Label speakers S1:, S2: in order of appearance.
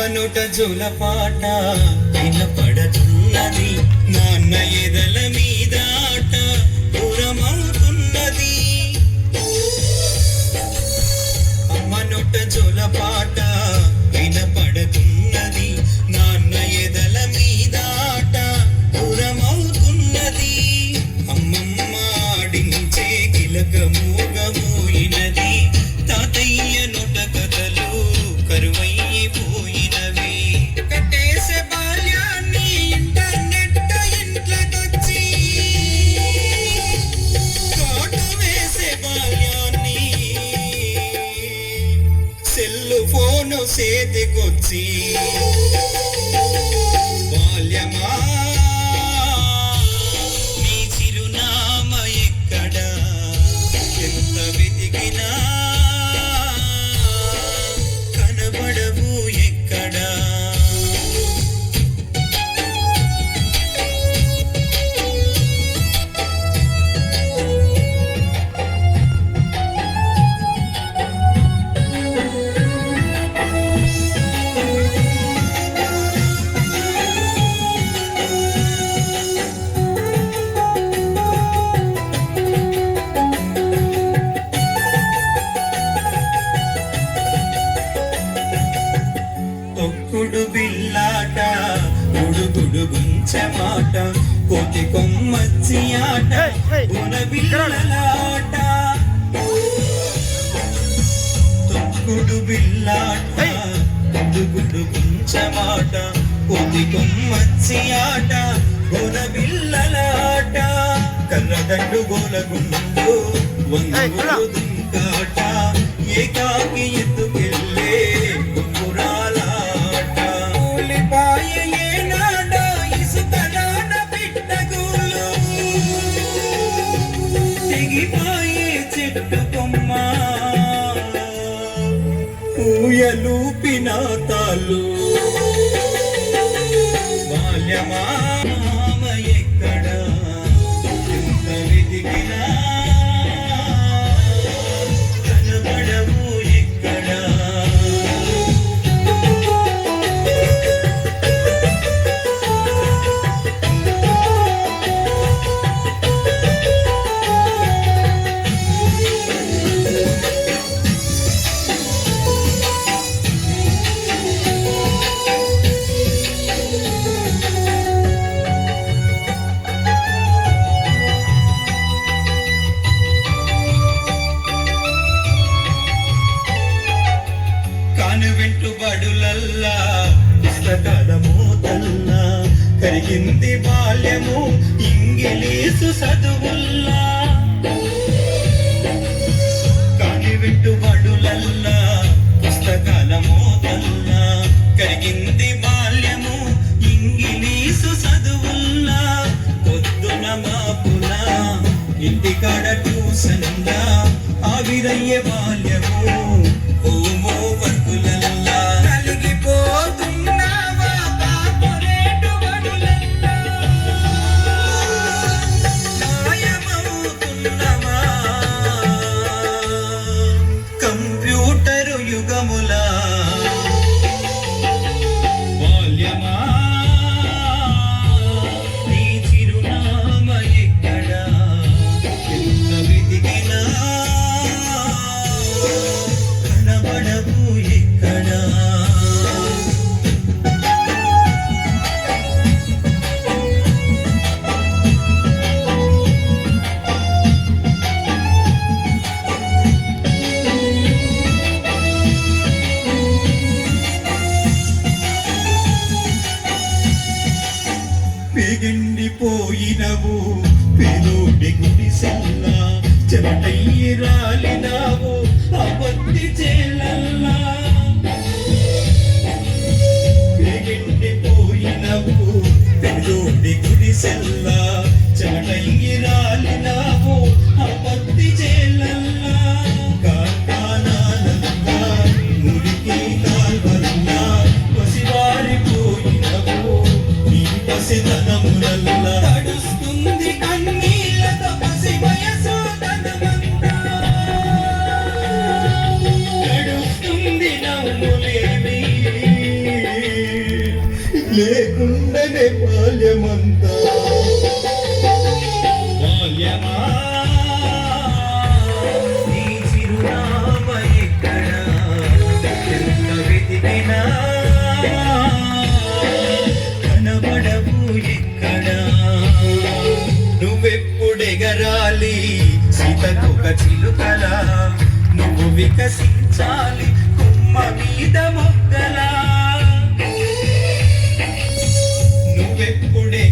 S1: అమ్మనుట జులపాట వినపడుతున్నది. నాన్న ఎదల మీద ఆట దూరమవుతున్నది. అమ్మనుట జులపాట వినపడుతున్నది. నాన్న ఎదల మీద ఆట దూరమవుతున్నది. అమ్మమ్మ ఆడించే కిలకము మూగమోయినది చేతికొచ్చి బాల్యమా? నీ చిరునామ ఎక్కడ? ఎంత వెతికినా గుంచమాట కోతి కొమ్మచ్చి ఆట గుణ బిల్లలాట తొక్కుడు బిల్లాట ఉడుగుడు గుంచమాట. కోతి కొమ్మచ్చి ఆట గుణ బిల్లలాట కర్రదండు గోలగుండు వంగుడు దుంకాట. ఏకాకి ఎత్తుకెళ్ళే తెగిపాయే చెట్టు ఊయలూపిన తాళ్ళు బాల్యమా కరిగింది బాల్యము ఇంగిలీసు చదువుల్లా. కానివెంటు బడులల్లా పుస్తకాల మోతల్లా. కరిగింది బాల్యము ఇంగిలీసు చదువుల్లా. పొద్దున మాపున ఇంటికాడ ట్యూషన్లా. ఆవిరయ్యే ചെണ്ടീരാലി
S2: లేకుండానే బాల్యమంతా.
S1: బాల్యమా? నీ చిరునామ ఎక్కడ? వెతికినా? కనబడవు ఎక్కడ? నువ్వెప్పుడెగరాలి? సీతకొక చిలుకల. నువ్వు వికసించాలి కుమ్మ మీద వెప్పుడే